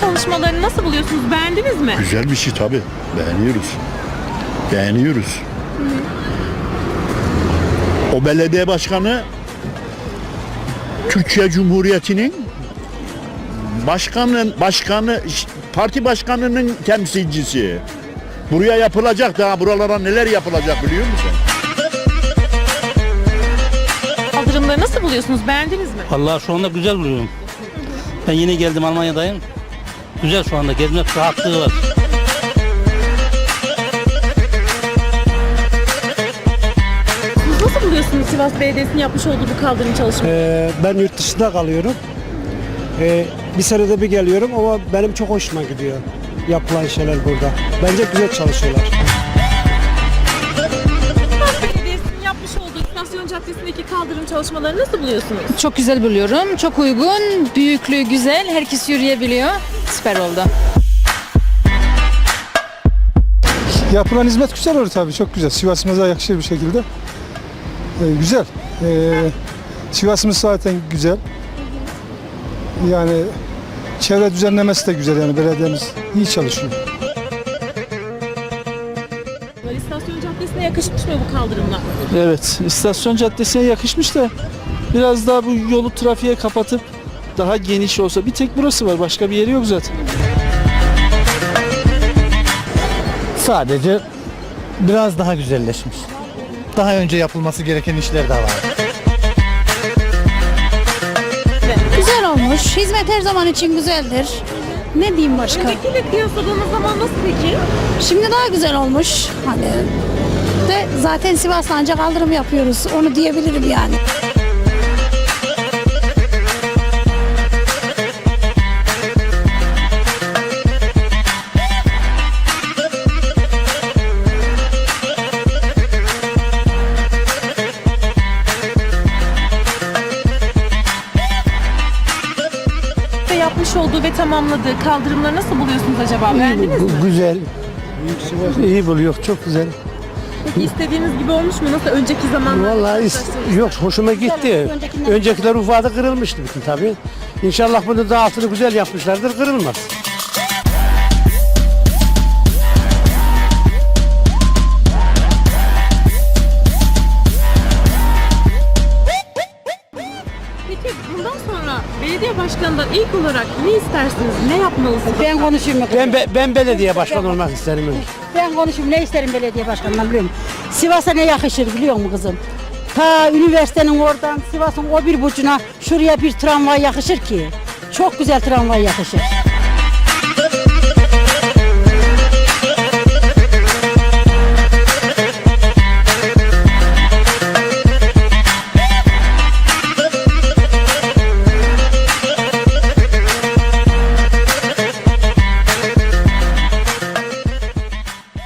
çalışmalarını nasıl buluyorsunuz? Beğendiniz mi? Güzel bir şey tabii. Beğeniyoruz. Beğeniyoruz. O belediye başkanı Türkiye Cumhuriyeti'nin başkanın başkanı parti başkanının temsilcisi. Buraya yapılacak daha buralara neler yapılacak biliyor musun? Kaldırımları nasıl buluyorsunuz? Beğendiniz mi? Vallahi şu anda güzel buluyorum. Ben yeni geldim Almanya'dayım. Güzel şu anda gezmek rahatlığı var. Siz nasıl buluyorsunuz Sivas Belediyesi'nin yapmış olduğu bu kaldırım çalışmaları? Ee, ben yurt dışında kalıyorum. Ee, bir senede bir geliyorum ama benim çok hoşuma gidiyor yapılan şeyler burada. Bence güzel çalışıyorlar. Caddesi'ndeki kaldırım çalışmalarını nasıl buluyorsunuz? Çok güzel buluyorum. Çok uygun, büyüklüğü güzel, herkes yürüyebiliyor. Süper oldu. Yapılan hizmet güzel olur tabii çok güzel. Sivas'ımıza yakışır bir şekilde. Ee, güzel. Ee, Sivas'ımız zaten güzel. Yani çevre düzenlemesi de güzel yani belediyemiz iyi çalışıyor. İstasyon Caddesi'ne yakışmış mı bu kaldırımlar? Evet, istasyon caddesine yakışmış da biraz daha bu yolu trafiğe kapatıp daha geniş olsa bir tek burası var. Başka bir yeri yok zaten. Sadece biraz daha güzelleşmiş. Daha önce yapılması gereken işler de var. Güzel olmuş. Hizmet her zaman için güzeldir. Ne diyeyim başka? Öncekiyle kıyasladığınız zaman nasıl peki? Şimdi daha güzel olmuş. Hani de zaten Sivas'ta ancak kaldırım yapıyoruz. Onu diyebilirim yani. Ve yapmış olduğu ve tamamladığı kaldırımları nasıl buluyorsunuz acaba? Beğendiniz mi? Güzel. İyi buluyor. Çok güzel. Peki istediğiniz gibi olmuş mu? Nasıl önceki zamanlarda? Vallahi is- yok hoşuma gitti. Öncekiler ufadı kırılmıştı bütün tabii. İnşallah bunu da altını güzel yapmışlardır kırılmaz. Başkanından ilk olarak ne istersiniz? Ne yapmalısınız? Ben konuşayım. Ben be- ben belediye başkanı olmak isterim. önce. Ben konuşayım. Ne isterim belediye başkanından biliyor musun? Sivas'a ne yakışır biliyor musun kızım? Ta üniversitenin oradan Sivas'ın o bir bucuna şuraya bir tramvay yakışır ki. Çok güzel tramvay yakışır.